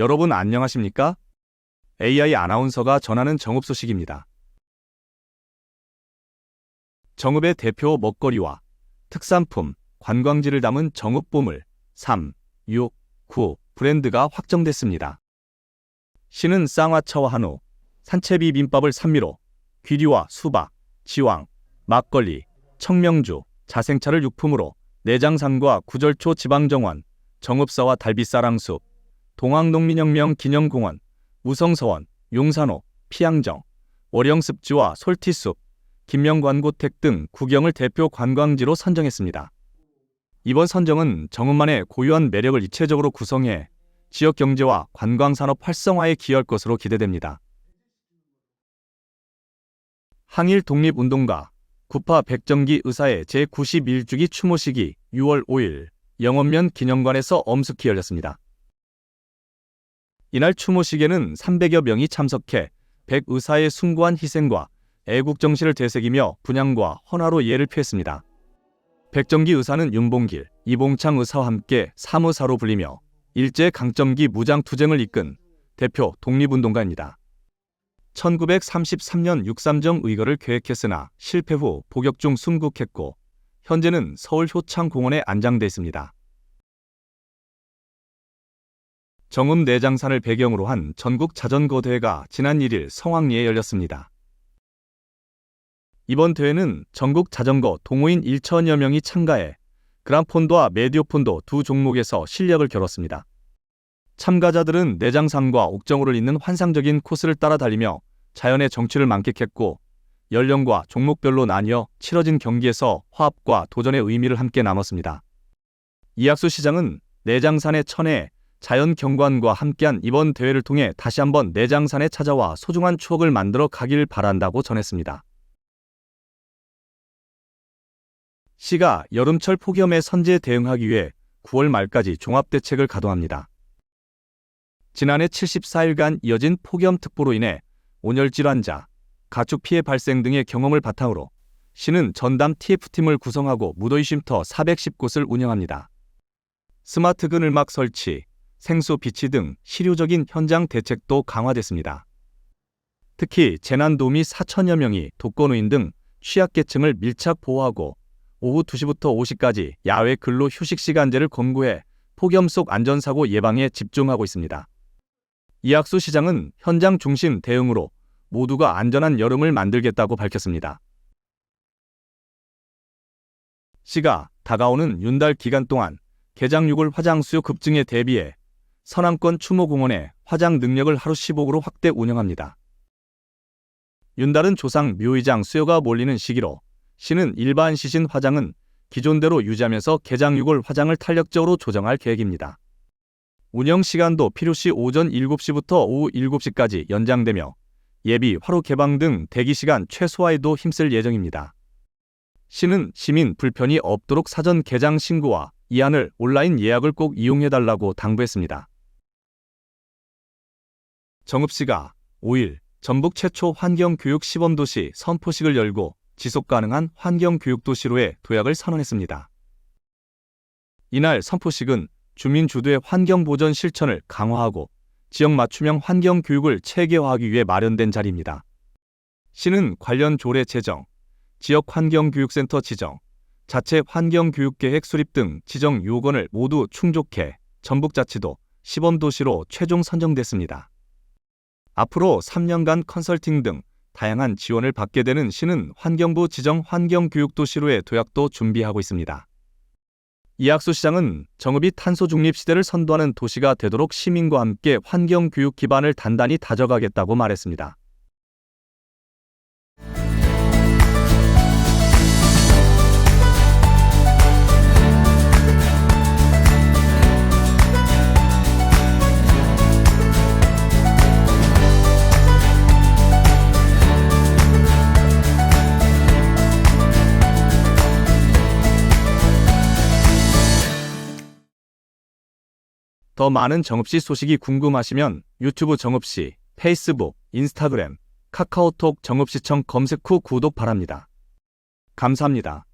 여러분 안녕하십니까? AI 아나운서가 전하는 정읍 소식입니다. 정읍의 대표 먹거리와 특산품, 관광지를 담은 정읍 보물 3, 6, 9 브랜드가 확정됐습니다. 시는 쌍화차와 한우, 산채비 민밥을 산미로 귀리와 수박, 지왕, 막걸리, 청명주, 자생차를 육품으로 내장산과 구절초 지방정원, 정읍사와 달빛사랑숲, 동학농민혁명 기념공원, 우성서원, 용산호, 피양정, 월영습지와 솔티숲, 김명관고택 등 구경을 대표 관광지로 선정했습니다. 이번 선정은 정읍만의 고유한 매력을 입체적으로 구성해 지역 경제와 관광 산업 활성화에 기여할 것으로 기대됩니다. 항일 독립운동가 구파 백정기 의사의 제91주기 추모식이 6월 5일 영원면 기념관에서 엄숙히 열렸습니다. 이날 추모식에는 300여 명이 참석해 백 의사의 숭고한 희생과 애국 정신을 되새기며 분양과 헌화로 예를 표했습니다. 백정기 의사는 윤봉길, 이봉창 의사와 함께 사무사로 불리며 일제 강점기 무장 투쟁을 이끈 대표 독립운동가입니다. 1933년 6.3정 의거를 계획했으나 실패 후 복역 중 순국했고 현재는 서울 효창공원에 안장돼 있습니다. 정음 내장산을 배경으로 한 전국 자전거 대회가 지난 1일 성황리에 열렸습니다. 이번 대회는 전국 자전거 동호인 1천여 명이 참가해 그란폰도와 메디오폰도 두 종목에서 실력을 겨뤘습니다. 참가자들은 내장산과 옥정호를 잇는 환상적인 코스를 따라 달리며 자연의 정취를 만끽했고 연령과 종목별로 나뉘어 치러진 경기에서 화합과 도전의 의미를 함께 나눴습니다. 이학수 시장은 내장산의 천혜 자연 경관과 함께한 이번 대회를 통해 다시 한번 내장산에 찾아와 소중한 추억을 만들어 가길 바란다고 전했습니다. 시가 여름철 폭염의 선제에 대응하기 위해 9월 말까지 종합대책을 가동합니다. 지난해 74일간 이어진 폭염특보로 인해 온열질 환자, 가축 피해 발생 등의 경험을 바탕으로 시는 전담 TF팀을 구성하고 무더위 쉼터 410곳을 운영합니다. 스마트 그늘막 설치, 생수 비치 등 실효적인 현장 대책도 강화됐습니다. 특히 재난도우미 4천여 명이 독거노인 등 취약계층을 밀착 보호하고 오후 2시부터 5시까지 야외 근로 휴식 시간제를 권고해 폭염 속 안전사고 예방에 집중하고 있습니다. 이학수 시장은 현장 중심 대응으로 모두가 안전한 여름을 만들겠다고 밝혔습니다. 시가 다가오는 윤달 기간 동안 개장육을 화장 수요 급증에 대비해 서남권 추모공원에 화장 능력을 하루 15으로 확대 운영합니다. 윤달은 조상 묘의장 수요가 몰리는 시기로 시는 일반 시신 화장은 기존대로 유지하면서 개장육을 화장을 탄력적으로 조정할 계획입니다. 운영 시간도 필요시 오전 7시부터 오후 7시까지 연장되며 예비 화로 개방 등 대기 시간 최소화에도 힘쓸 예정입니다. 시는 시민 불편이 없도록 사전 개장 신고와 이안을 온라인 예약을 꼭 이용해달라고 당부했습니다. 정읍시가 5일 전북 최초 환경교육 시범도시 선포식을 열고 지속가능한 환경교육도시로의 도약을 선언했습니다. 이날 선포식은 주민 주도의 환경보전 실천을 강화하고 지역 맞춤형 환경교육을 체계화하기 위해 마련된 자리입니다. 시는 관련 조례 제정, 지역 환경교육센터 지정, 자체 환경교육계획 수립 등 지정 요건을 모두 충족해 전북자치도 시범도시로 최종 선정됐습니다. 앞으로 3년간 컨설팅 등 다양한 지원을 받게 되는 시는 환경부 지정 환경교육도시로의 도약도 준비하고 있습니다. 이학수 시장은 정읍이 탄소 중립 시대를 선도하는 도시가 되도록 시민과 함께 환경교육 기반을 단단히 다져가겠다고 말했습니다. 더 많은 정읍시 소식이 궁금하시면 유튜브 정읍시, 페이스북, 인스타그램, 카카오톡 정읍시청 검색 후 구독 바랍니다. 감사합니다.